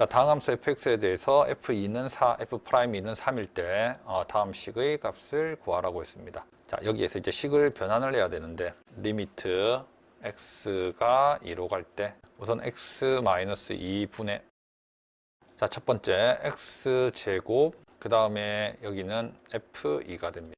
자, 다음 함수 fx에 대해서 f2는 4, f'2는 3일 때 어, 다음 식의 값을 구하라고 했습니다. 자, 여기에서 이제 식을 변환을 해야 되는데 리미트 x가 2로 갈 때 우선 x-2분의 자, 첫 번째 x 제곱 그 다음에 여기는 f2가 됩니다.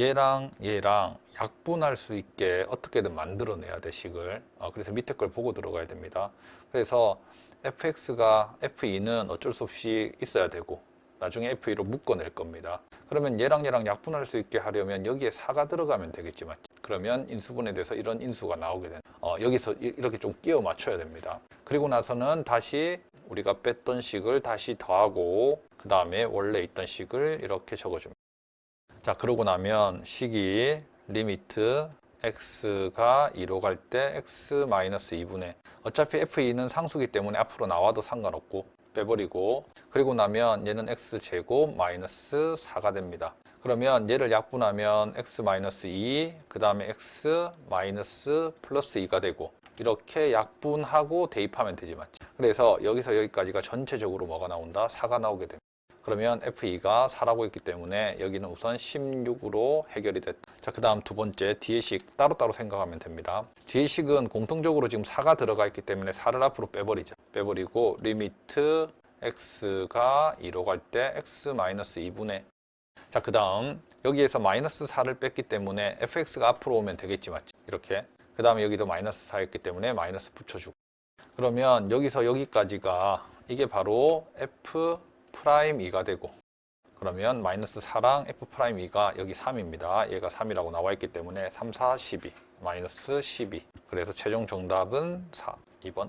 자, 얘랑 얘랑 약분할 수 있게 어떻게든 만들어내야 돼 식을. 어, 그래서 밑에 걸 보고 들어가야 됩니다. 그래서 fx가 f2는 어쩔 수 없이 있어야 되고 나중에 f2로 묶어낼 겁니다. 그러면 얘랑 얘랑 약분할 수 있게 하려면 여기에 4가 들어가면 되겠지만 그러면 인수분에 대해서 이런 인수가 나오게 되는 어, 여기서 이- 이렇게 좀 끼워 맞춰야 됩니다. 그리고 나서는 다시 우리가 뺐던 식을 다시 더하고 그 다음에 원래 있던 식을 이렇게 적어줍니다. 자 그러고 나면 식이 리미트 x가 2로 갈 때 x-2분의 어차피 f2는 상수기 때문에 앞으로 나와도 상관없고 빼버리고 그리고 나면 얘는 x제곱 마이너스 4가 됩니다. 그러면 얘를 약분하면 x-2, 그 다음에 x 마이너스 플러스 2가 되고 이렇게 약분하고 대입하면 되지 맞지? 그래서 여기서 여기까지가 전체적으로 뭐가 나온다? 4가 나오게 됩니다. 그러면 f2가 4라고 했기 때문에 여기는 우선 16으로 해결이 됐다. 자, 그 다음 두 번째 뒤의 식 따로따로 생각하면 됩니다. 뒤의 식은 공통적으로 지금 4가 들어가 있기 때문에 4를 앞으로 빼버리죠. 빼버리고 리미트 x가 2로 갈 때 x-2분의 자, 그 다음 여기에서 마이너스 4를 뺐기 때문에 fx가 앞으로 오면 되겠지 맞지? 이렇게 그 다음에 여기도 마이너스 4였기 때문에 마이너스 붙여주고 그러면 여기서 여기까지가 이게 바로 f 프라임 2가 되고 그러면 마이너스 4랑 f 프라임 2가 여기 3입니다. 얘가 3이라고 나와 있기 때문에 3, 4, 12 마이너스 12 그래서 최종 정답은 4 2번